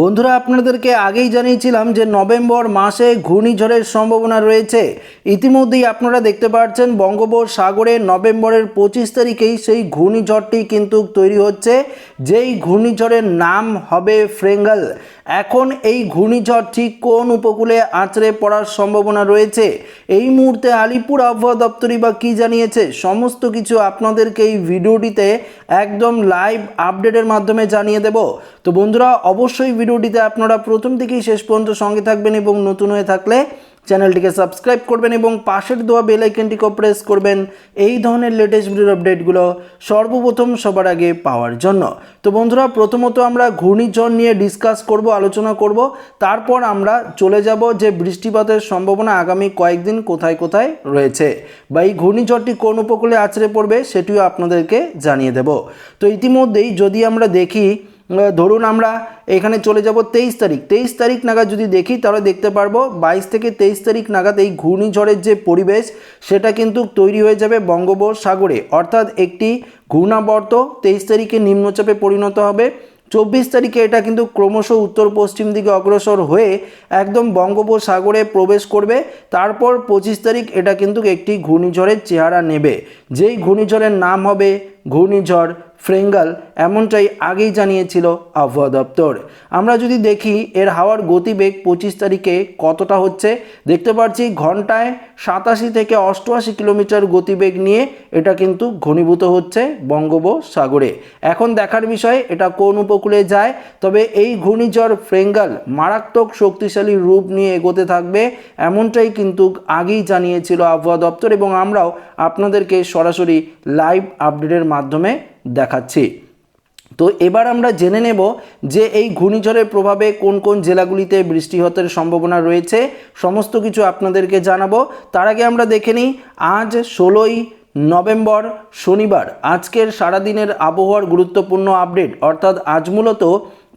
বন্ধুরা, আপনাদেরকে আগেই জানিয়েছিলাম যে নভেম্বর মাসে ঘূর্ণিঝড়ের সম্ভাবনা রয়েছে। ইতিমধ্যেই আপনারা দেখতে পাচ্ছেন বঙ্গোপসাগরে নভেম্বরের পঁচিশ তারিখেই সেই ঘূর্ণিঝড়টি কিন্তু তৈরি হচ্ছে। যেই ঘূর্ণিঝড়ের নাম হবে ফ্রেঙ্গাল। এখন এই ঘূর্ণিঝড়টি কোন উপকূলে আঁচড়ে পড়ার সম্ভাবনা রয়েছে? এই মুহূর্তে আলিপুর আবহাওয়া দপ্তরই বা কী জানিয়েছে? সমস্ত কিছু আপনাদেরকে এই ভিডিওটিতে একদম লাইভ আপডেটের মাধ্যমে জানিয়ে দেব। তো বন্ধুরা, অবশ্যই ভিডিওটিতে আপনারা প্রথম থেকেই শেষ পর্যন্ত সঙ্গে থাকবেন এবং নতুন হয়ে থাকলে চ্যানেলটিকে সাবস্ক্রাইব করবেন এবং পাশের দেওয়া বেল আইকনটিকেও প্রেস করবেন। এই ধরনের লেটেস্ট ভিডিওর আপডেটগুলো সর্বপ্রথম সবার আগে পাওয়ার জন্য। তো বন্ধুরা, প্রথমত আমরা ঘূর্ণিঝড় নিয়ে ডিসকাস করব, আলোচনা করব। তারপর আমরা চলে যাব যে বৃষ্টিপাতের সম্ভাবনা আগামী কয়েকদিন কোথায় কোথায় রয়েছে বা এই ঘূর্ণিঝড়টি কোন উপকূলে আছড়ে পড়বে সেটিও আপনাদেরকে জানিয়ে দেব। তো ইতিমধ্যেই যদি আমরা দেখি ধরুন আমরা এখানে চলে যাব তেইশ তারিখ। তেইশ তারিখ নাগাদ যদি দেখি, তাহলে দেখতে পারব বাইশ থেকে তেইশ তারিখ নাগাদ এই ঘূর্ণিঝড়ের যে পরিবেশ, সেটা কিন্তু তৈরি হয়ে যাবে বঙ্গোপসাগরে। অর্থাৎ একটি ঘূর্ণাবর্ত তেইশ তারিখে নিম্নচাপে পরিণত হবে। চব্বিশ তারিখে এটা কিন্তু ক্রমশ উত্তর পশ্চিম দিকে অগ্রসর হয়ে একদম বঙ্গোপসাগরে প্রবেশ করবে। তারপর পঁচিশ তারিখ এটা কিন্তু একটি ঘূর্ণিঝড়ের চেহারা নেবে। যেই ঘূর্ণিঝড়ের নাম হবে ঘূর্ণিঝড় ফ্রেঙ্গাল এমনটাই আগেই জানিয়েছিল আবহাওয়া দপ্তর। আমরা যদি দেখি এর হাওয়ার গতিবেগ পঁচিশ তারিখে কতটা হচ্ছে, দেখতে পাচ্ছি ঘন্টায় সাতাশি থেকে অষ্টআশি কিলোমিটার গতিবেগ নিয়ে এটা কিন্তু ঘনীভূত হচ্ছে বঙ্গোপসাগরে। এখন দেখার বিষয়, এটা কোন উপকূলে যায়, তবে এই ঘূর্ণিঝড় ফ্রেঙ্গাল মারাত্মক শক্তিশালী রূপ নিয়ে এগোতে থাকবে, এমনটাই কিন্তু আগেই জানিয়েছিল আবহাওয়া দপ্তর এবং আমরাও আপনাদেরকে সরাসরি লাইভ আপডেটের মাধ্যমে দেখাচ্ছি। তো এবার আমরা জেনে নেব যে এই ঘূর্ণিঝড়ের প্রভাবে কোন কোন জেলাগুলিতে বৃষ্টিপাতের সম্ভাবনা রয়েছে। সমস্ত কিছু আপনাদেরকে জানাব। তার আগে আমরা দেখে নিই, আজ ষোলোই নভেম্বর শনিবার, আজকের সারাদিনের আবহাওয়ার গুরুত্বপূর্ণ আপডেট। অর্থাৎ আজ মূলত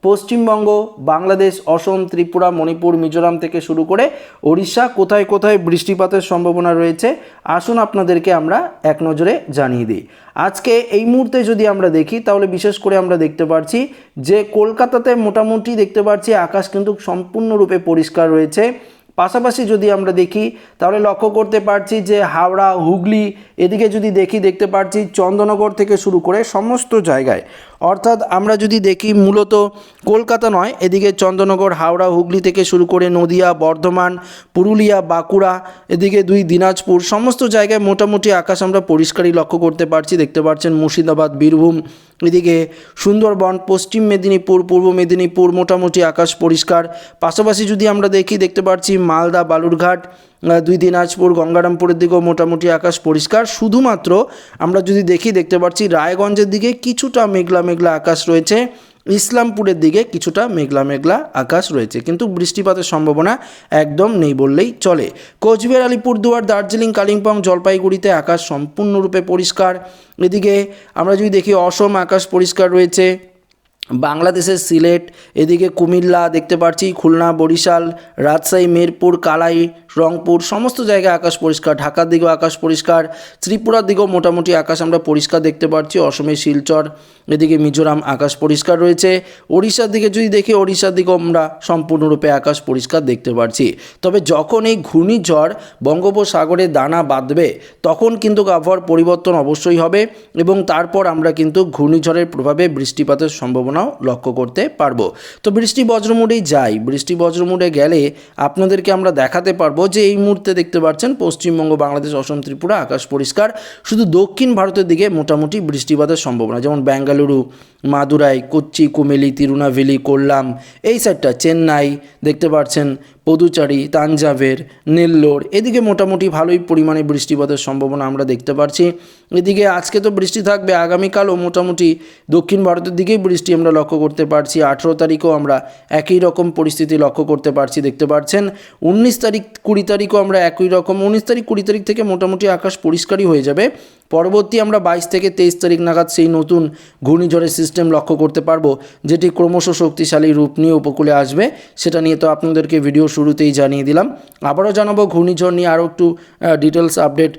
পশ্চিমবঙ্গ, বাংলাদেশ, অসম, ত্রিপুরা, মণিপুর, মিজোরাম থেকে শুরু করে ওড়িশা কোথায় কোথায় বৃষ্টিপাতের সম্ভাবনা রয়েছে, আসুন আপনাদেরকে আমরা এক নজরে জানিয়ে দিই। আজকে এই মুহূর্তে যদি আমরা দেখি, তাহলে বিশেষ করে আমরা দেখতে পাচ্ছি যে কলকাতাতে মোটামুটি দেখতে পাচ্ছি আকাশ কিন্তু সম্পূর্ণরূপে পরিষ্কার রয়েছে। পাশাপাশি যদি আমরা দেখি, তাহলে লক্ষ্য করতে পারছি যে হাওড়া, হুগলি, এদিকে যদি দেখি, দেখতে পাচ্ছি চন্দননগর থেকে শুরু করে সমস্ত জায়গায় অর্থাৎ আমরা যদি দেখি মূলত কলকাতা নয়, এদিকে চন্দননগর, হাওড়া, হুগলি থেকে শুরু করে নদিয়া, বর্ধমান, পুরুলিয়া, বাঁকুড়া, এদিকে দুই দিনাজপুর, সমস্ত জায়গায় মোটামুটি আকাশ আমরা পরিষ্কারই লক্ষ্য করতে পারছি। দেখতে পাচ্ছেন মুর্শিদাবাদ, বীরভূম, এদিকে সুন্দরবন, পশ্চিম মেদিনীপুর, পূর্ব মেদিনীপুর, মোটামুটি আকাশ পরিষ্কার। পাশাপাশি যদি আমরা দেখি, দেখতে পাচ্ছি মালদা, বালুরঘাট দুই দিনাজপুর, গঙ্গারামপুরের দিকেও মোটামুটি আকাশ পরিষ্কার। শুধুমাত্র আমরা যদি দেখি, দেখতে পাচ্ছি রায়গঞ্জের দিকে কিছুটা মেঘলা মেঘলা আকাশ রয়েছে। ইসলামপুরের দিকে কিছুটা মেঘলা মেঘলা আকাশ রয়েছে। কিন্তু বৃষ্টিপাতের সম্ভাবনা একদম নেই বললেই চলে। কোচবিহার, আলিপুরদুয়ার, দার্জিলিং, কালিম্পং, জলপাইগুড়িতে আকাশ সম্পূর্ণরূপে পরিষ্কার। এদিকে আমরা যদি দেখি, অসম আকাশ পরিষ্কার রয়েছে। বাংলাদেশের সিলেট, এদিকে কুমিল্লা দেখতে পাচ্ছি খুলনা, বরিশাল, রাজশাহী, মেরপুর, কালাই রংপুর, সমস্ত জায়গায় আকাশ পরিষ্কার, ঢাকার দিকেও আকাশ পরিষ্কার, ত্রিপুরার দিকেও মোটামুটি আকাশ আমরা পরিষ্কার দেখতে পাচ্ছি অসমের শিলচর, এদিকে মিজোরাম আকাশ পরিষ্কার রয়েছে, ওড়িশার দিকে যদি দেখি, ওড়িশার দিকেও আমরা সম্পূর্ণরূপে আকাশ পরিষ্কার দেখতে পাচ্ছি তবে যখন এই ঘূর্ণিঝড় বঙ্গোপসাগরে দানা বাঁধবে, তখন কিন্তু আবহাওয়ার পরিবর্তন অবশ্যই হবে এবং তারপর আমরা কিন্তু ঘূর্ণিঝড়ের প্রভাবে বৃষ্টিপাতের সম্ভাবনাও লক্ষ্য করতে পারব। তো বৃষ্টি বজ্রমুডেই যাই বৃষ্টি বজ্রমুডে গেলে আপনাদেরকে আমরা দেখাতে পারব যে এই মুহূর্তে দেখতে পাচ্ছেন পশ্চিমবঙ্গ, বাংলাদেশ, অসম, ত্রিপুরা, আকাশ পরিষ্কার। শুধু দক্ষিণ ভারতের দিকে মোটামুটি বৃষ্টিপাতের সম্ভাবনা, যেমন বেঙ্গালুরু মাদুরাই, কোচ্চি কুমেলি তিরুনাভেলি, কোল্লাম, এই সাইডটা চেন্নাই, দেখতে পাচ্ছেন পদুচারি, তাঞ্জাভের, নেল্লোর। এদিকে মোটামুটি ভালোই পরিমাণে বৃষ্টিপাতের সম্ভাবনা আমরা দেখতে পাচ্ছি এদিকে আজকে তো বৃষ্টি থাকবে, আগামীকালও মোটামুটি দক্ষিণ ভারতের দিকেই বৃষ্টি আমরা লক্ষ্য করতে পারছি। আঠেরো তারিখও আমরা একই রকম পরিস্থিতি লক্ষ্য করতে পারছি, দেখতে পাচ্ছেন উনিশ তারিখ, কুড়ি তারিখও আমরা একই রকম, উনিশ তারিখ, কুড়ি তারিখ থেকে মোটামুটি আকাশ পরিষ্কারই হয়ে যাবে। পরবর্তী আমরা বাইশ থেকে তেইশ তারিখ নাগাদ সেই নতুন ঘূর্ণিঝড়ের সিস্টেম লক্ষ্য করতে পারব, যেটি ক্রমশ শক্তিশালী রূপ নিয়ে উপকূলে আসবে। সেটা নিয়ে তো আপনাদেরকে ভিডিও শুরুতেই জানিয়ে দিলাম। আবারও জানাব ঘূর্ণিঝড় নিয়ে আরও একটু ডিটেলস আপডেট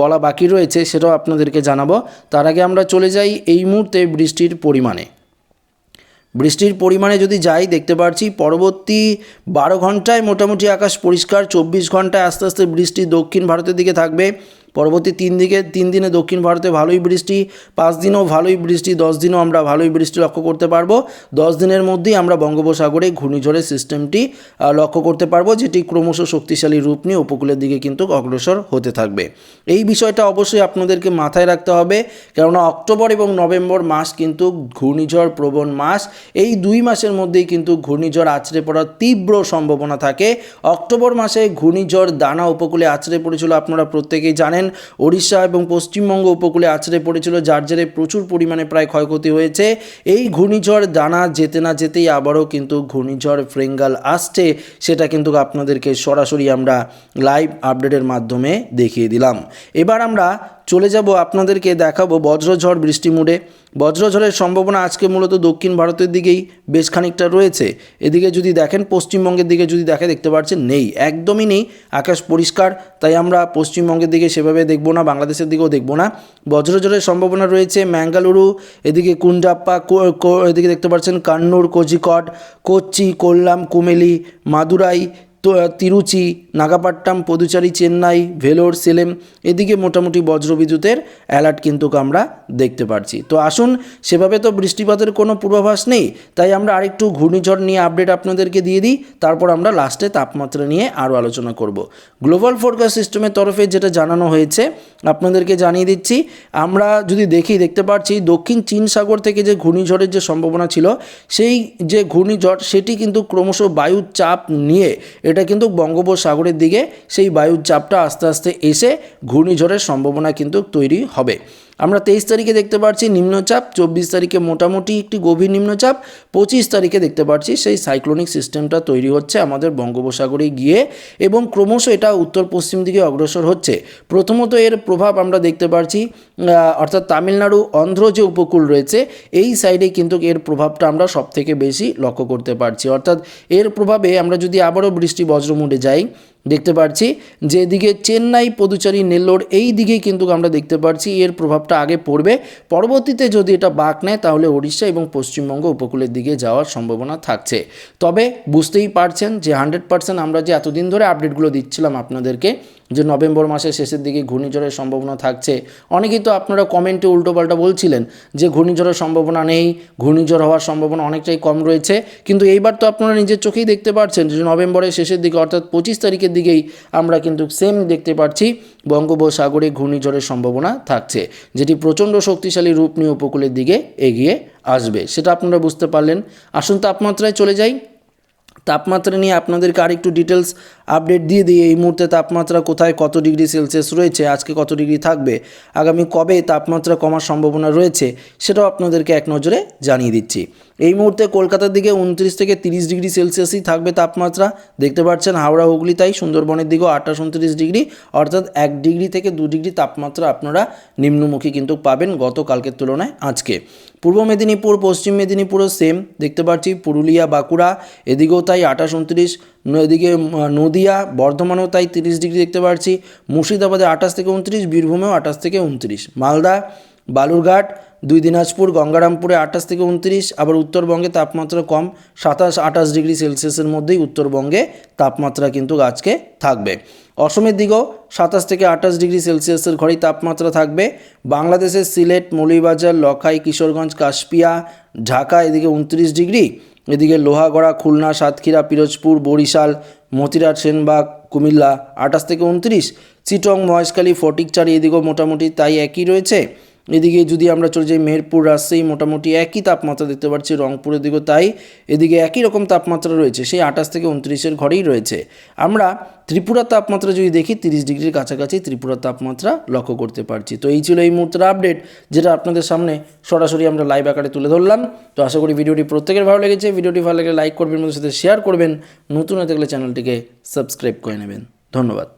বলা বাকি রয়েছে, সেটাও আপনাদেরকে জানাব। তার আগে আমরা চলে যাই এই মুহূর্তে বৃষ্টির পরিমাণে। বৃষ্টির পরিমাণে যদি যাই, দেখতে পাচ্ছি পরবর্তী বারো ঘন্টায় মোটামুটি আকাশ পরিষ্কার, চব্বিশ ঘন্টায় আস্তে আস্তে বৃষ্টি দক্ষিণ ভারতের দিকে থাকবে। পরবর্তী তিন দিকে, তিন দিনে দক্ষিণ ভারতে ভালোই বৃষ্টি, পাঁচ দিনও ভালোই বৃষ্টি, দশ দিনও আমরা ভালোই বৃষ্টি লক্ষ্য করতে পারব। দশ দিনের মধ্যেই আমরা বঙ্গোপসাগরে ঘূর্ণিঝড়ের সিস্টেমটি লক্ষ্য করতে পারব, যেটি ক্রমশ শক্তিশালী রূপ নিয়ে উপকূলের দিকে কিন্তু অগ্রসর হতে থাকবে। এই বিষয়টা অবশ্যই আপনাদেরকে মাথায় রাখতে হবে, কেননা অক্টোবর এবং নভেম্বর মাস কিন্তু ঘূর্ণিঝড় প্রবণ মাস। এই দুই মাসের মধ্যেই কিন্তু ঘূর্ণিঝড় আছড়ে পড়ার তীব্র সম্ভাবনা থাকে। অক্টোবর মাসে ঘূর্ণিঝড় দানা উপকূলে আছড়ে পড়েছিল, আপনারা প্রত্যেকেই জানেন। ওড়িশা এবং পশ্চিমবঙ্গ উপকূলে আছড়ে পড়েছিল, যার জেরে প্রচুর পরিমাণে প্রায় ক্ষয়ক্ষতি হয়েছে। এই ঘূর্ণিঝড় দানা যেতে না যেতেই আবারও কিন্তু ঘূর্ণিঝড় ফ্রেঙ্গাল আসছে, সেটা কিন্তু আপনাদেরকে সরাসরি আমরা লাইভ আপডেটের মাধ্যমে দেখিয়ে দিলাম। এবার আমরা চলে যাব আপনাদেরকে দেখাবো বজ্রঝড় বৃষ্টি মুডে। বজ্রঝড়ের সম্ভাবনা আজকে মূলত দক্ষিণ ভারতের দিকেই বেশ খানিকটা রয়েছে। এদিকে যদি দেখেন, পশ্চিমবঙ্গের দিকে যদি দেখে দেখতে পাচ্ছেন নেই, একদমই নেই, আকাশ পরিষ্কার, তাই আমরা পশ্চিমবঙ্গের দিকে সেভাবে দেখব না, বাংলাদেশের দিকেও দেখব না। বজ্রঝড়ের সম্ভাবনা রয়েছে ম্যাঙ্গালুরু, এদিকে কুন্ডাপ্পা, কো- কো- এদিকে দেখতে পাচ্ছেন, কান্নুর কোজিকড কোচি কোল্লাম কুমেলি মাদুরাই তিরুচি, নাগাপাট্টাম, পদুচারি, চেন্নাই, ভেলোর, সেলেম, এদিকে মোটামুটি বজ্রবিদ্যুতের অ্যালার্ট কিন্তু আমরা দেখতে পাচ্ছি তো আসুন, সেভাবে তো বৃষ্টিপাতের কোনো পূর্বাভাস নেই, তাই আমরা আরেকটু ঘূর্ণিঝড় নিয়ে আপডেট আপনাদেরকে দিয়ে দিই, তারপর আমরা লাস্টে তাপমাত্রা নিয়ে আরও আলোচনা করব। গ্লোবাল ফোরকাস্ট সিস্টেমের তরফে যেটা জানানো হয়েছে, আপনাদেরকে জানিয়ে দিচ্ছি, আমরা যদি দেখি, দেখতে পাচ্ছি দক্ষিণ চীন সাগর থেকে যে ঘূর্ণিঝড়ের যে সম্ভাবনা ছিল, সেই যে ঘূর্ণিঝড়, সেটি কিন্তু ক্রমশ বায়ুর চাপ নিয়ে এটা কিন্তু বঙ্গোপসাগরের দিকে সেই বায়ুর চাপটা আস্তে আস্তে এসে ঘূর্ণিঝড়ের সম্ভাবনা কিন্তু তৈরি হবে। আমরা তেইশ তারিখে দেখতে পাচ্ছি নিম্নচাপ, চব্বিশ তারিখে মোটামুটি একটি গভীর নিম্নচাপ, পঁচিশ তারিখে দেখতে পাচ্ছি সেই সাইক্লোনিক সিস্টেমটা তৈরি হচ্ছে আমাদের বঙ্গোপসাগরে গিয়ে এবং ক্রমশ এটা উত্তর পশ্চিম দিকে অগ্রসর হচ্ছে। প্রথমত এর প্রভাব আমরা দেখতে পাচ্ছি অর্থাৎ তামিলনাড়ু অন্ধ্র যে উপকূল রয়েছে, এই সাইডে কিন্তু এর প্রভাবটা আমরা সব থেকে বেশি লক্ষ্য করতে পারছি। অর্থাৎ এর প্রভাবে আমরা যদি আবারও বৃষ্টি বজ্রমুডে যাই দেখতে পাচ্ছি যে এদিকে চেন্নাই পদুচারী নেল্লোর এই দিকেই কিন্তু আমরা দেখতে পাচ্ছি এর প্রভাবটা আগে পড়বে। পরবর্তীতে যদি এটা বাঁক নেয়, তাহলে ওড়িশা এবং পশ্চিমবঙ্গ উপকূলের দিকে যাওয়ার সম্ভাবনা থাকছে। তবে বুঝতেই পারছেন যে হান্ড্রেড পার্সেন্ট আমরা যে এতদিন ধরে আপডেটগুলো দিচ্ছিলাম আপনাদেরকে যে নভেম্বর মাসের শেষের দিকে ঘূর্ণিঝড়ের সম্ভাবনা থাকছে। অনেকেই তো আপনারা কমেন্টে উল্টোপাল্টা বলছিলেন যে ঘূর্ণিঝড়ের সম্ভাবনা নেই, ঘূর্ণিঝড় হওয়ার সম্ভাবনা অনেকটাই কম রয়েছে। কিন্তু এইবার তো আপনারা নিজের চোখেই দেখতে পাচ্ছেন যে নভেম্বরের শেষের দিকে অর্থাৎ পঁচিশ তারিখের দিকেই আমরা কিন্তু সেম দেখতে পাচ্ছি বঙ্গোপসাগরে ঘূর্ণিঝড়ের সম্ভাবনা থাকছে, যেটি প্রচণ্ড শক্তিশালী রূপ নিয়ে উপকূলের দিকে এগিয়ে আসবে। সেটা আপনারা বুঝতে পারলেন। আসুন তাপমাত্রায় চলে যাই। তাপমাত্রা নিয়ে আপনাদেরকে আরেকটু ডিটেলস আপডেট দিয়ে দিই এই মুহূর্তে তাপমাত্রা কোথায় কত ডিগ্রি সেলসিয়াস রয়েছে, আজকে কত ডিগ্রি থাকবে, আগামী কবে তাপমাত্রা কমার সম্ভাবনা রয়েছে, সেটাও আপনাদেরকে এক নজরে জানিয়ে দিচ্ছি। এই মুহূর্তে কলকাতার দিকে উনত্রিশ থেকে তিরিশ ডিগ্রি সেলসিয়াসই থাকবে তাপমাত্রা, দেখতে পাচ্ছেন হাওড়া, হুগলি, তাই সুন্দরবনের দিকেও আঠাশ উনত্রিশ ডিগ্রি, অর্থাৎ এক ডিগ্রি থেকে দু ডিগ্রি তাপমাত্রা আপনারা নিম্নমুখী কিন্তু পাবেন গতকালকের তুলনায় আজকে। পূর্ব মেদিনীপুর, পশ্চিম মেদিনীপুরও সেম দেখতে পাচ্ছি পুরুলিয়া, বাঁকুড়া, এদিকেও তাই আঠাশ উনত্রিশ এদিকে নদিয়া, বর্ধমানেও তাই তিরিশ ডিগ্রি দেখতে পাচ্ছি মুর্শিদাবাদে আঠাশ থেকে উনত্রিশ, বীরভূমেও আঠাশ থেকে উনত্রিশ। মালদা, বালুরঘাট, দুই দিনাজপুর, গঙ্গারামপুরে আঠাশ থেকে উনত্রিশ, আবার উত্তরবঙ্গে তাপমাত্রা কম, সাতাশ, আঠাশ ডিগ্রি সেলসিয়াসের মধ্যেই উত্তরবঙ্গে তাপমাত্রা কিন্তু আজকে থাকবে। অসমের দিকেও সাতাশ থেকে আঠাশ ডিগ্রি সেলসিয়াসের ঘরেই তাপমাত্রা থাকবে। বাংলাদেশের সিলেট, মৌলভীবাজার, লখাই, কিশোরগঞ্জ, কাশপিয়া, ঢাকা, এদিকে উনত্রিশ ডিগ্রি। এদিকে লোহাগড়া, খুলনা, সাতক্ষীরা, পিরোজপুর, বরিশাল, মতিরাট, সেনবাগ, কুমিল্লা আঠাশ থেকে উনত্রিশ, চিটং, মহেশখালী, ফটিকচারি এদিকেও মোটামুটি তাই একই রয়েছে। এদিকে যদি আমরা চলে যাই মেহেরপুর, রাজশাহী, মোটামুটি একই তাপমাত্রা দেখতে পাচ্ছি রংপুরের দিকেও তাই। এদিকে একই রকম তাপমাত্রা রয়েছে, সেই আঠাশ থেকে উনত্রিশের ঘরেই রয়েছে। আমরা ত্রিপুরার তাপমাত্রা যদি দেখি, তিরিশ ডিগ্রির কাছাকাছি ত্রিপুরার তাপমাত্রা লক্ষ্য করতে পারছি। তো এই ছিল এই মুহূর্তের আপডেট, যেটা আপনাদের সামনে সরাসরি আমরা লাইভ আকারে তুলে ধরলাম। তো আশা করি ভিডিওটি প্রত্যেকের ভালো লেগেছে। ভিডিওটি ভালো লাগলে লাইক করবেন আমাদের সাথে শেয়ার করবেন। নতুন হয়ে থাকলে চ্যানেলটিকে সাবস্ক্রাইব করে নেবেন। ধন্যবাদ।